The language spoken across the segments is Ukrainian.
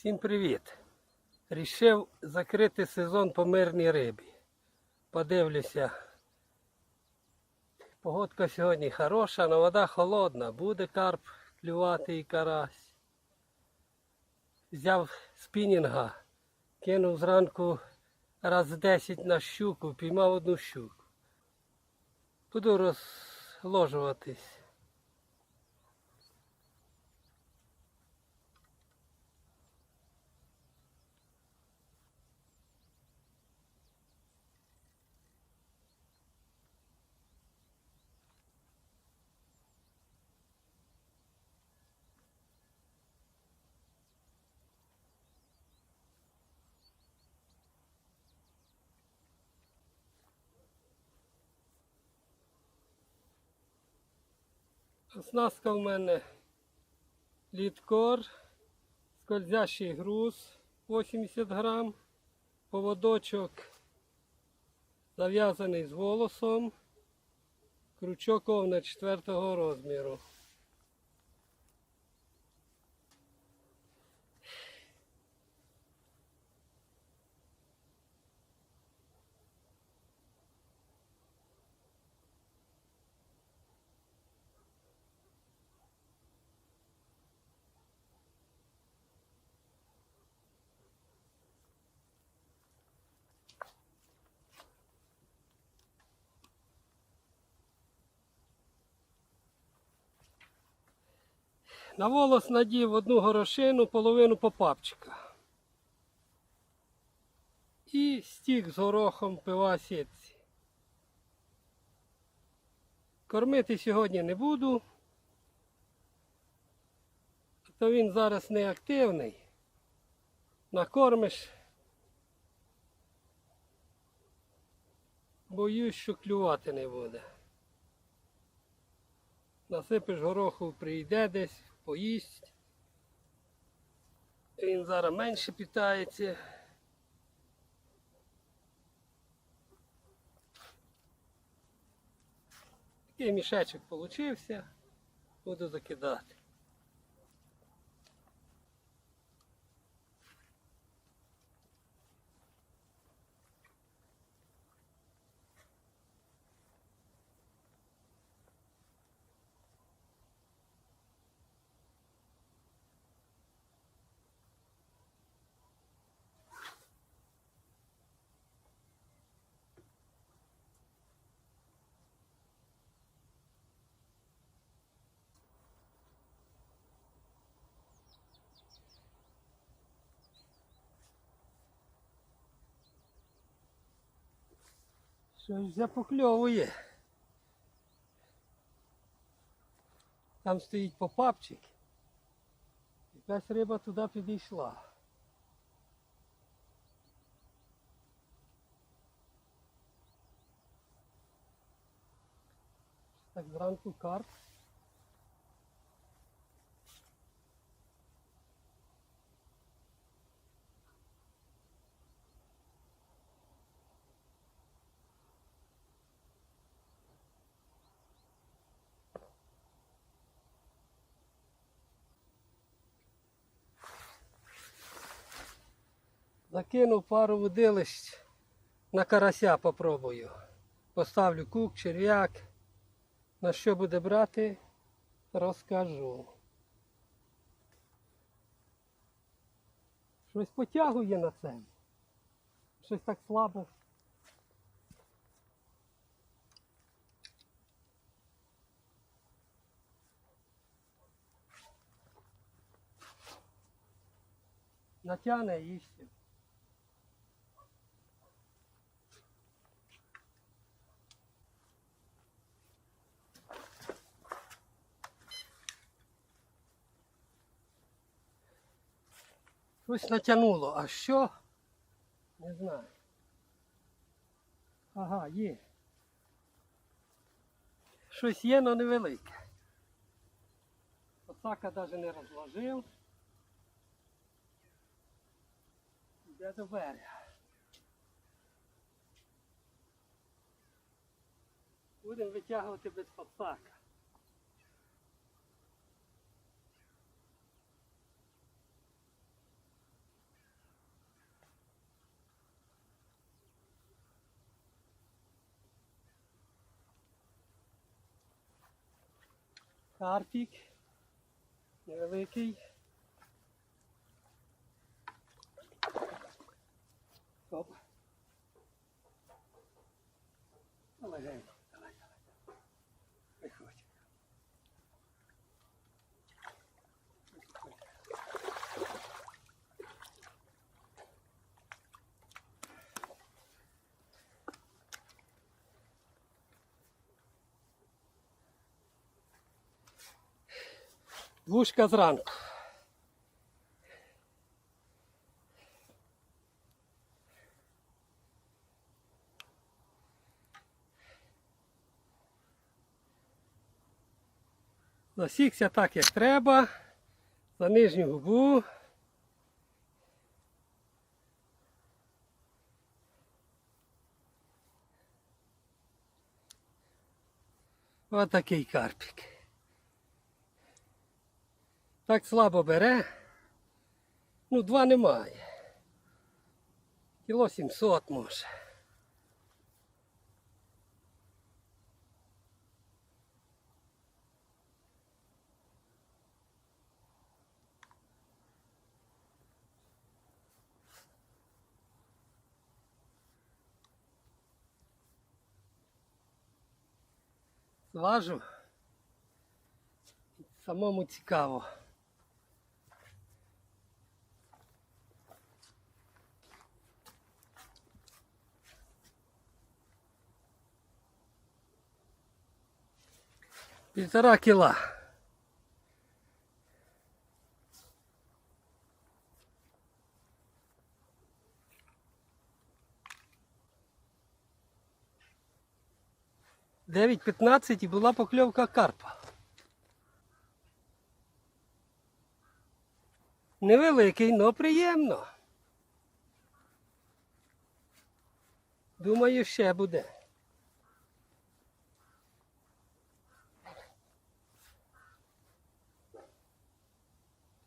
Всім привіт! Рішив закрити сезон по мирній рибі. Подивлюся. Погодка сьогодні хороша, але вода холодна. Буде карп клювати і карась. Взяв спінінга, кинув зранку раз 10 на щуку, піймав одну щуку. Буду розложуватись. Оснастка в мене літкор, скользящий груз 80 грам, поводочок зав'язаний з волосом, крючок овна 4 розміру. На волос надів одну горошину, половину попапчика. І стік з горохом пива сітці. Кормити сьогодні не буду. То він зараз не активний. Накормиш. Боюсь, що клювати не буде. Насипиш гороху, прийде десь, поїсть. Він зараз менше питається. Такий мішечок вийшов, Буду закидати. Щось запокльовує. Там стоїть попапчик. Якась риба туди підійшла. Так зранку карп. Закинув пару водилищ на карася попробую. Поставлю кук, черв'як. На що буде брати, розкажу. Щось потягує на це. Щось так слабо. Натягне і все. Щось натягнуло, а що? Не знаю. Ага, є. Щось є, але невелике. Осака навіть не розложив. Йде до берега. Будемо витягувати без подсака. Карпік. Невеликий. Оп. Давай, Двушка зранку. Засікся так, як треба. За нижню губу. Ось такий карпік. Так слабо бере. Ну, два немає. Кіло 700 може. Зважу. Самому цікаво. Півтора кіла. Дев'ять п'ятнадцять і була покльовка карпа. Невеликий, але приємно. Думаю, ще буде.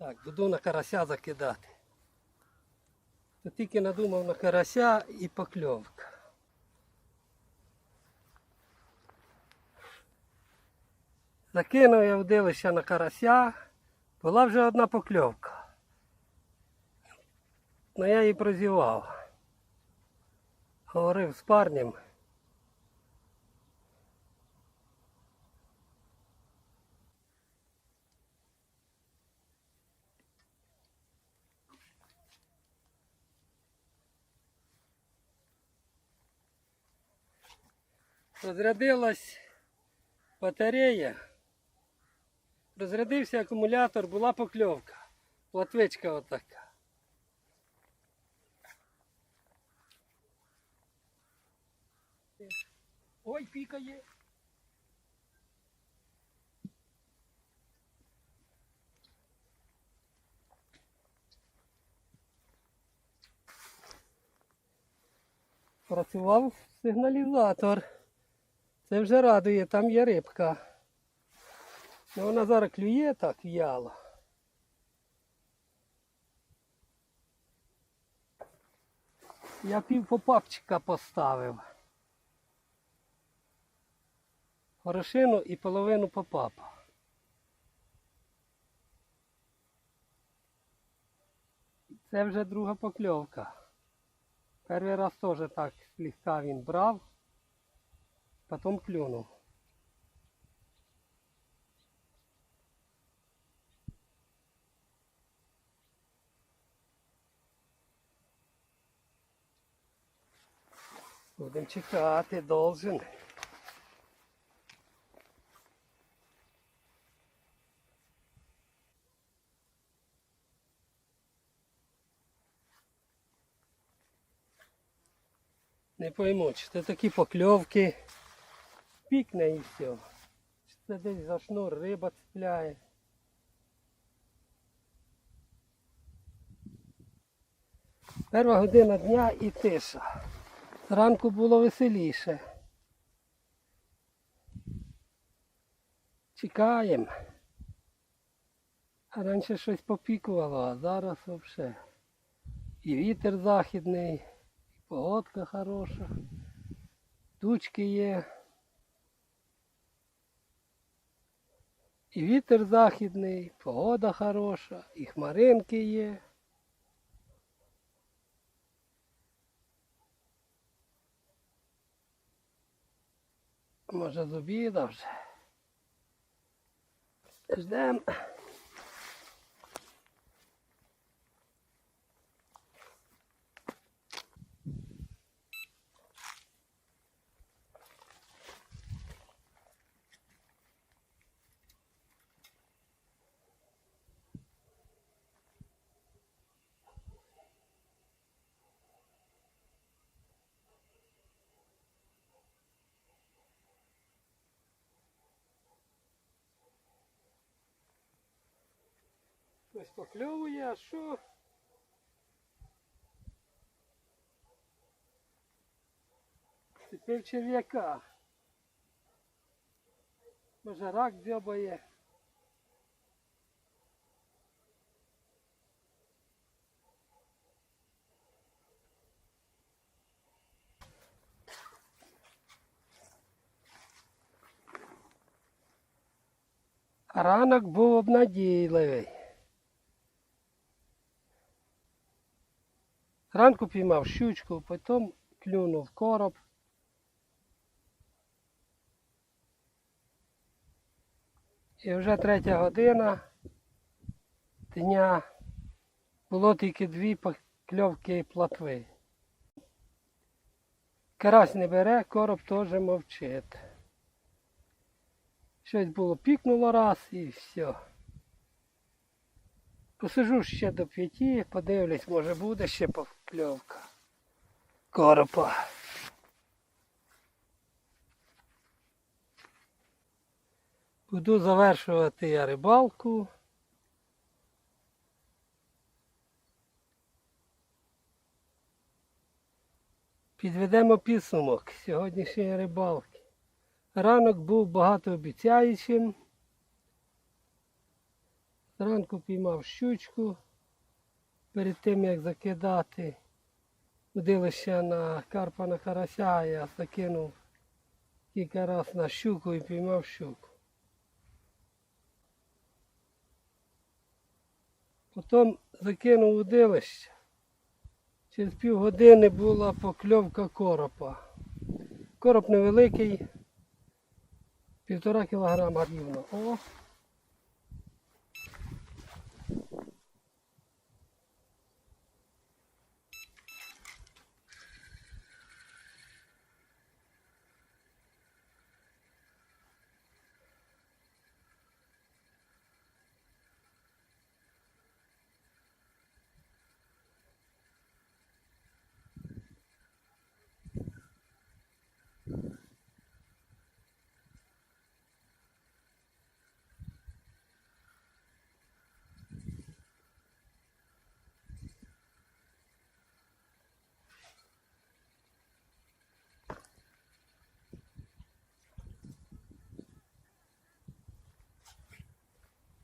Так, буду на карася закидати. То тільки надумав на карася і покльовка. Закинув я вдивився на карася, була вже одна покльовка. Ну я її прозівав. Говорив з парнем. Розрядилась батарея. Розрядився акумулятор, була покльовка. Платвичка отака. Ой, пікає. Працював сигналізатор. Це вже радує, там є рибка. Ну, вона зараз клює так в'яло. Я пів попапчика поставив. Горошину і половину попапа. Це вже друга покльовка. Перший раз теж так слегка він брав, потім клюнув. Будемо чекати, должен. Не пойму, чи це такі покльовки. Пікне і все. Це десь за шнур риба цепляє. Перша година дня і тиша. Зранку було веселіше. Чекаємо. А раніше щось попікувало, а зараз взагалі. І вітер західний, і погодка хороша, тучки є. І вітер західний, погода хороша, і хмаринки є. Може з обіда вже. Ждем. Ось покльовує, а що? Тепер черв'яка. Може рак дзьобає. Ранок був обнадійливий. Ранку піймав щучку, потім клюнув короб. І вже третя година дня було тільки дві покльовки платви. Карась не бере, короб теж мовчить. Щось було пікнуло раз і все. Посижу ще до п'яті, подивлюсь, може буде ще покльовка. Коропа. Буду завершувати я рибалку. Підведемо підсумок сьогоднішньої рибалки. Ранок був багатообіцяючим. Зранку піймав щучку перед тим як закидати удилище на карпа на карася, я закинув кілька раз на щуку і піймав щуку. Потім закинув удилище. Через півгодини була покльовка коропа. Короб невеликий, півтора кілограма рівно. О!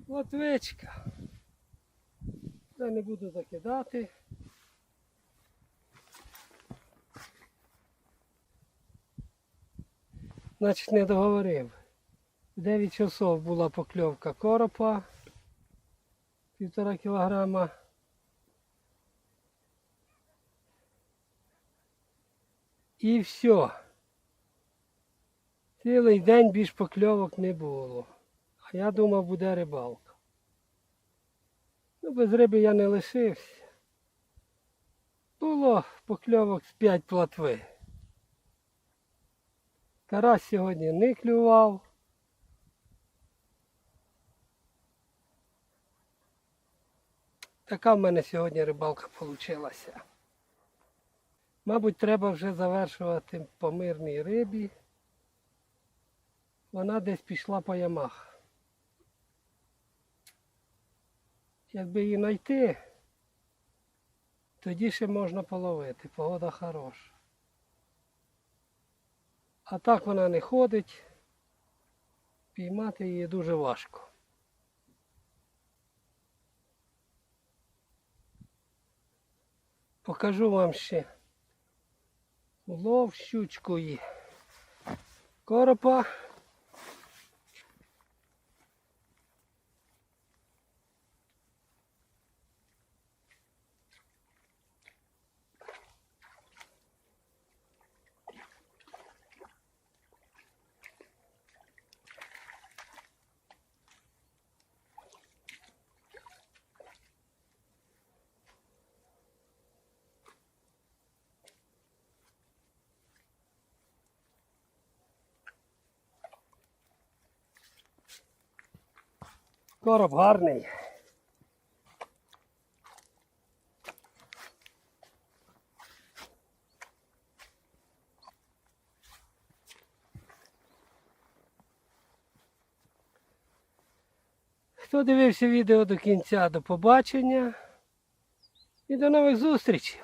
Латвичка. Я не буду закидати. Значить не договорив. В 9 часов була покльовка коропа. Півтора кілограма. І все. Цілий день більш покльовок не було. А я думав, буде рибалка. Ну, без риби я не лишився. Було покльовок з 5 платви. Карась сьогодні не клював. Така в мене сьогодні рибалка вийшла. Мабуть, треба вже завершувати по мирній рибі. Вона десь пішла по ямах. Якби її знайти, тоді ще можна половити, погода хороша. А так вона не ходить, піймати її дуже важко. Покажу вам ще улов щучкою. Коропа Короб гарний. Хто дивився відео до кінця, до побачення і до нових зустрічей!